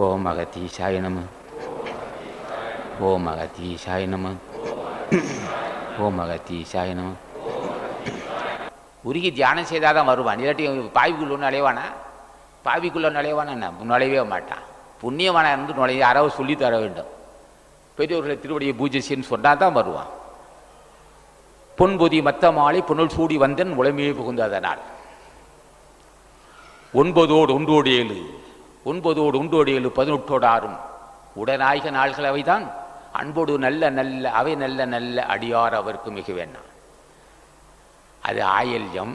ஓம் அகத்தீசாய நம ஓம் அகத்தீசாய நம ஓம் அகத்தீசாய நம உருகி தியானம் செய்தால் தான் வருவான். இல்லாட்டி பாவிக்குள்ள ஒன்று நுழைவானா? பாவிக்குள்ளே நுழைவானா என்ன? நுழையவே மாட்டான். புண்ணியமான இருந்து நுழைய யாராவது சொல்லி தர வேண்டும். பெரியவர்களை திருவடியை பூஜை செய்யன்னு சொன்னால் தான் வருவான். பொன்பொதி மத்த மாலை புனல் சூடி வந்தன் உளமையே புகுந்ததனால். ஒன்பதோடு ஒன்றோடு ஏழு ஒன்பதோடு ஒன்றோடு ஏழு பதினெட்டோடு ஆறும். உடனாய்க நாள்கள் அவைதான். அன்போடு நல்ல நல்ல அவை நல்ல நல்ல அடியார் அவருக்கு மிக வேண்டாம் அது ஆயல்யம்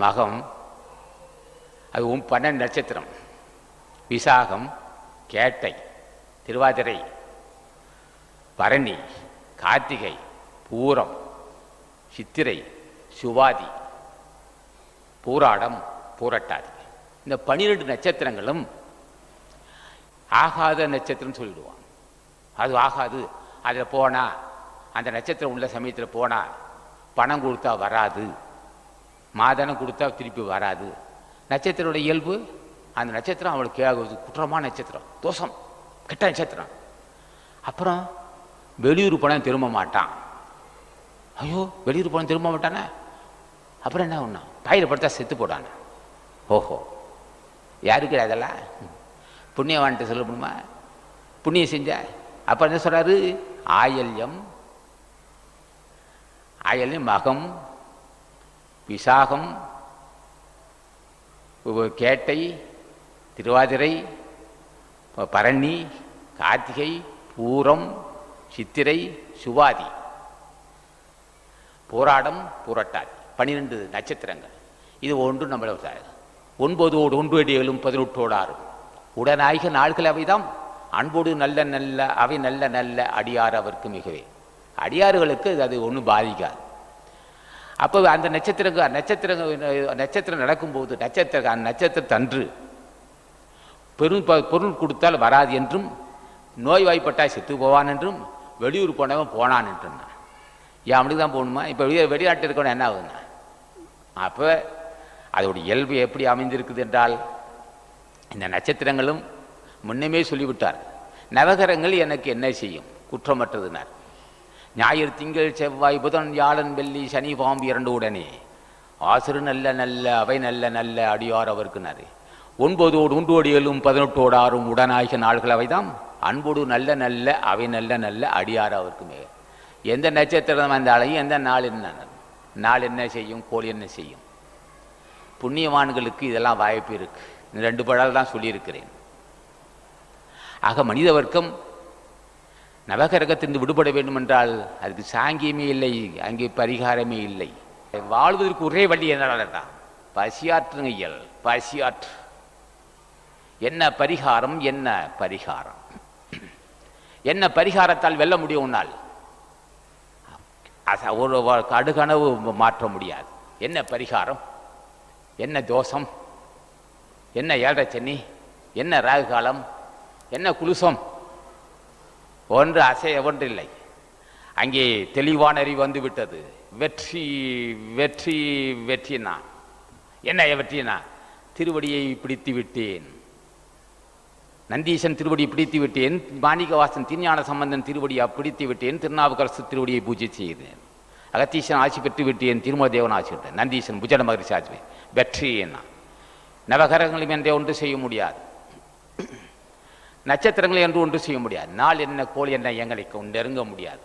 மகம் அது உம் பன்னெண்டு நட்சத்திரம். விசாகம் கேட்டை திருவாதிரை பரணி கார்த்திகை பூரம் சித்திரை சுவாதி பூராடம் பூரட்டாதி. இந்த பனிரெண்டு நட்சத்திரங்களும் ஆகாத நட்சத்திரம்னு சொல்லிடுவான் அது ஆகாது. அதில் போனால் அந்த நட்சத்திரம் உள்ள சமயத்தில் போனால் பணம் கொடுத்தா வராது. மாதனம் கொடுத்தா திருப்பி வராது. நட்சத்திரோட இயல்பு அந்த நட்சத்திரம் அவளுக்கு ஆகுது குற்றமான நட்சத்திரம். தோஷம். கெட்ட நட்சத்திரம். அப்புறம் வெளியூர் பணம் திரும்ப மாட்டான். ஐயோ வெளியூர் பணம் திரும்ப மாட்டானே? அப்புறம் என்ன ஒன்றா பயிர் படுத்தா செத்து போடானே ஓஹோ. யாருக்கு அதெல்லாம் புண்ணியவான்ட்டு சொல்ல புண்ணியம்? செஞ்ச? அப்போ என்ன சொல்கிறாரு ஆயல்யம். ஆயல்யம் மகம். விசாகம். கேட்டை. திருவாதிரை. பரணி. கார்த்திகை. பூரம். சித்திரை. சுவாதி. போராடம் பூரட்டாதி. பன்னிரெண்டு நட்சத்திரங்கள். இது ஒன்று நம்மள ஒன்பதோடு ஒன்று ஏழும் பதினெட்டோடு ஆறு உடனாகிய நாள்கள் அவைதாம். அன்போடு நல்ல நல்ல அவை நல்ல நல்ல அடியார் அவருக்கு மிகவே. அடியாறுகளுக்கு அது ஒன்றும் பாதிக்காது. அப்போ அந்த நட்சத்திரங்க நட்சத்திர நட்சத்திரம் நடக்கும்போது நட்சத்திர அந்த நட்சத்திரத்தன்று பெரும் பொருள் கொடுத்தால் வராது என்றும் நோய்வாய்ப்பட்டால் செத்து போவான் என்றும் வெளியூர் போனவன் போனான் என்றும். ஏன் அப்படி தான் போகணுமா? இப்போ வெளியே வெளிநாட்டு இருக்கணும் என்ன ஆகுதுண்ணா அப்போ அதோட இயல்பு எப்படி அமைந்திருக்குது என்றால் இந்த நட்சத்திரங்களும் முன்னமே சொல்லிவிட்டார். நவகரங்கள் எனக்கு என்ன செய்யும்? குற்றமற்றதுனார். ஞாயிறு திங்கள் செவ்வாய் புதன் வியாழன் வெள்ளி சனி பாம்பு இரண்டு உடனே. ஆசிறு நல்ல நல்ல அவை நல்ல நல்ல அடியார் அவருக்குனாரு. ஒன்பதோடு உண்டு ஓடிகளும் பதினெட்டோடு ஆறும் உடனாகிய நாள்கள் அவைதாம். அன்போடு நல்ல நல்ல அவை நல்ல நல்ல அடியார் அவருக்குமே எந்த நட்சத்திரம் வந்தாலையும் எந்த நாள் என்ன நாள் என்ன செய்யும்? கோழி என்ன செய்யும்? புண்ணியவான்களுக்கு இதெல்லாம் வாய்ப்பு இருக்கு. இந்த ரெண்டு பழால் தான் சொல்லியிருக்கிறேன். ஆக மனித வர்க்கம் நவகரகத்திலிருந்து விடுபட வேண்டும் என்றால் அதுக்கு சாங்கியமே இல்லை அங்கே பரிகாரமே இல்லை. வாழ்வதற்கு ஒரே வழி என்னடா பசியாற்றுங்க இயல் பசியாற்று. என்ன பரிகாரம் என்ன பரிகாரம்? என்ன பரிகாரத்தால் வெல்ல முடியும் உன்னால்? ஒரு கடுகனவு மாற்ற முடியாது. என்ன பரிகாரம்? என்ன தோஷம்? என்ன ஏழரை சனி? என்ன ராகு காலம்? என்ன குலுசம்? ஒன்று அசைய ஒன்றில்லை. அங்கே தெளிவான அறிவு வந்து விட்டது வெற்றி வெற்றி வெற்றினா என்ன வெற்றினா? திருவடியை பிடித்து விட்டேன். நந்தீசன் திருவடியை பிடித்து விட்டேன். மாணிக்கவாசன் திருஞான சம்பந்தன் திருவடியை பிடித்து விட்டேன். திருநாவுக்கரசு திருவடியை பூஜை செய்தேன். அகத்தீசன் ஆட்சி பெற்று விட்டேன் திருமதேவன் ஆட்சி விட்டேன் நந்தீசன் புஜன மகரிஷி ஆட்சி வெற்றி என்ன? நவகரங்களும் என்றே ஒன்று செய்ய முடியாது. நட்சத்திரங்களை என்று ஒன்று செய்ய முடியாது. நாள் என்ன கோழி என்ன எங்களை நெருங்க முடியாது.